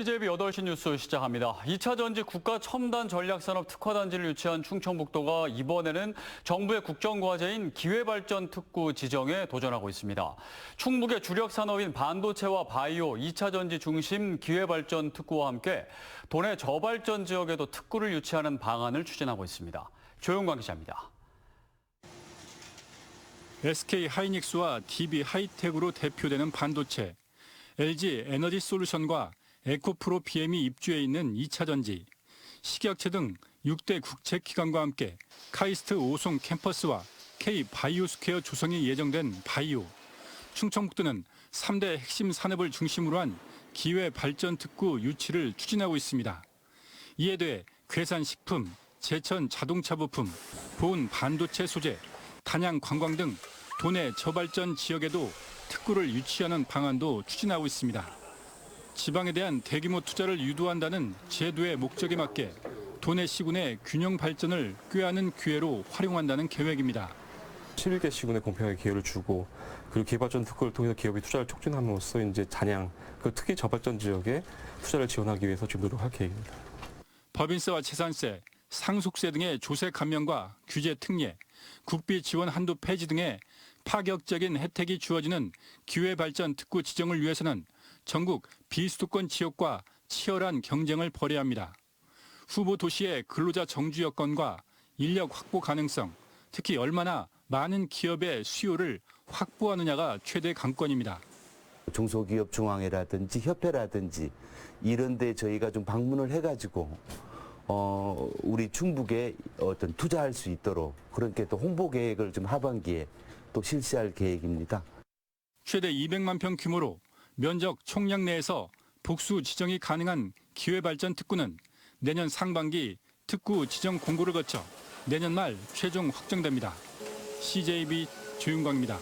CJB 8시 뉴스 시작합니다. 2차 전지 국가 첨단 전략산업 특화단지를 유치한 충청북도가 이번에는 정부의 국정과제인 기회발전 특구 지정에 도전하고 있습니다. 충북의 주력 산업인 반도체와 바이오, 2차 전지 중심 기회발전 특구와 함께 도내 저발전 지역에도 특구를 유치하는 방안을 추진하고 있습니다. 조용광 기자입니다. SK 하이닉스와 DB 하이텍으로 대표되는 반도체, LG 에너지 솔루션과 에코프로 BM이 입주해 있는 2차 전지, 식약처 등 6대 국책 기관과 함께 카이스트 오송 캠퍼스와 K 바이오스퀘어 조성이 예정된 바이오, 충청북도는 3대 핵심 산업을 중심으로 한 기회 발전 특구 유치를 추진하고 있습니다. 이에 대해 괴산식품, 제천 자동차 부품, 보온 반도체 소재, 단양 관광 등 도내 저발전 지역에도 특구를 유치하는 방안도 추진하고 있습니다. 지방에 대한 대규모 투자를 유도한다는 제도의 목적에 맞게 도내 시군의 균형 발전을 꾀하는 기회로 활용한다는 계획입니다. 11개 시군에 공평하게 기회를 주고 그리고 개발전 특구를 통해서 기업이 투자를 촉진함으로써 이제 잔양 그 특히 저발전 지역에 투자를 지원하기 위해서 지금 노력할 계획입니다. 법인세와 재산세, 상속세 등의 조세 감면과 규제 특례, 국비 지원 한도 폐지 등의 파격적인 혜택이 주어지는 기회발전 특구 지정을 위해서는 전국 비수도권 지역과 치열한 경쟁을 벌여야 합니다. 후보 도시의 근로자 정주 여건과 인력 확보 가능성, 특히 얼마나 많은 기업의 수요를 확보하느냐가 최대 관건입니다. 중소기업 중앙회라든지 협회라든지 이런 데 저희가 좀 방문을 해가지고 어, 우리 충북에 어떤 투자할 수 있도록 그렇게 또 홍보 계획을 좀 하반기에 또 실시할 계획입니다. 최대 200만 평 규모로 면적 총량 내에서 복수 지정이 가능한 기회발전 특구는 내년 상반기 특구 지정 공고를 거쳐 내년 말 최종 확정됩니다. CJB 조윤광입니다.